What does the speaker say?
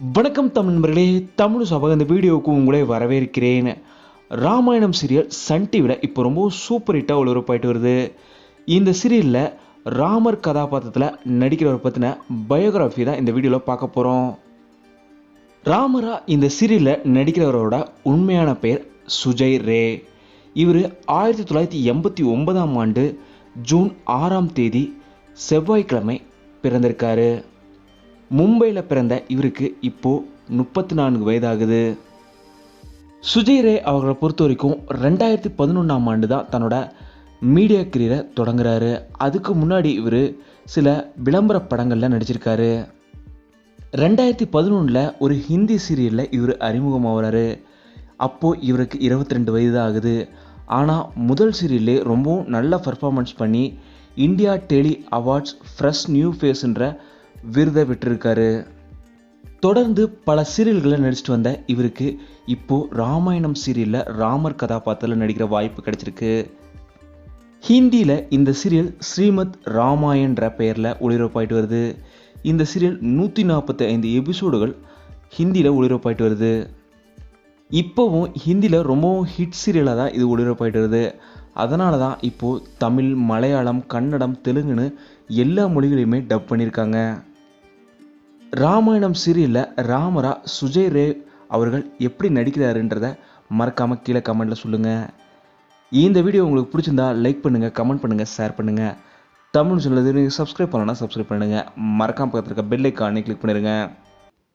வணக்கம் தமிழ் நண்பர்களே தமிழ் சபக இந்த வீடியோவுக்கு உங்களே வரவேற்கிறேன். ராமாயணம் சீரியல் சன் டிவியில் இப்போ ரொம்ப சூப்பர் ஹிட்டாக ஒளிபரப்பாயிட்டு வருது. இந்த சீரியலில் ராமர் கதாபாத்திரத்தில் நடிக்கிறவரை பற்றின பயோகிராஃபி தான் இந்த வீடியோவில் பார்க்க போகிறோம் ராமரா இந்த சீரியலில் நடிக்கிறவரோட உண்மையான பெயர் சுஜய் ரே. இவர் ஆயிரத்தி தொள்ளாயிரத்தி எண்பத்தி ஒன்பதாம் ஆண்டு ஜூன் ஆறாம் தேதி செவ்வாய்க்கிழமை பிறந்திருக்காரு. மும்பையில் பிறந்த இவருக்கு இப்போது முப்பத்தி நான்கு வயதாகுது. சுஜய் ரே அவர்களை பொறுத்த வரைக்கும் ரெண்டாயிரத்தி பதினொன்றாம் ஆண்டு தான் தன்னோட மீடியா கரியரை தொடங்குறாரு. அதுக்கு முன்னாடி இவர் சில விளம்பர படங்களில் நடிச்சிருக்காரு. ரெண்டாயிரத்தி பதினொன்றில் ஒரு ஹிந்தி சீரியலில் இவர் அறிமுகமாகிறாரு. அப்போது இவருக்கு இருபத்தி ரெண்டு வயது தான் ஆகுது ஆனால் முதல் சீரியல்லே ரொம்பவும் நல்ல பர்ஃபார்மன்ஸ் பண்ணி India telly awards fresh new ஃபேஸுன்ற விருதை விட்டுருக்காரு. தொடர்ந்து பல சீரியல்களில் நடிச்சிட்டு வந்த இவருக்கு இப்போது ராமாயணம் சீரியலில் ராமர் கதாபாத்திரத்தில் நடிக்கிற வாய்ப்பு கிடைச்சிருக்கு. ஹிந்தியில் இந்த சீரியல் ஸ்ரீமத் ராமாயண்ற பெயரில் ஒளிபரப்பாயிட்டு வருது. இந்த சீரியல் நூற்றி நாற்பத்தி ஐந்து எபிசோடுகள் ஹிந்தியில் ஒளிபரப்பாயிட்டு வருது. இப்போவும் ஹிந்தியில் ரொம்பவும் ஹிட் சீரியலாக தான் இது ஒளிபரப்பாயிட்டு வருது. அதனால தான் இப்போது தமிழ் மலையாளம் கன்னடம் தெலுங்குன்னு எல்லா மொழிகளையுமே டப் பண்ணியிருக்காங்க. ராமாயணம் சீரியலில் ராமரா சுஜய் ரே அவர்கள் எப்படி நடிக்கிறாருன்றத மறக்காமல் கீழே கமெண்ட்டில் சொல்லுங்கள் இந்த வீடியோ உங்களுக்கு பிடிச்சிருந்தா லைக் பண்ணுங்கள் கமெண்ட் பண்ணுங்கள் ஷேர் பண்ணுங்கள் தமிழ் சொல்லுறது நீங்கள் சப்ஸ்கிரைப் பண்ணலன்னா சப்ஸ்கிரைப் பண்ணுங்கள் மறக்காமல் பக்கத்தில் இருக்க பெல் ஐக்கானே கிளிக் பண்ணிடுங்க.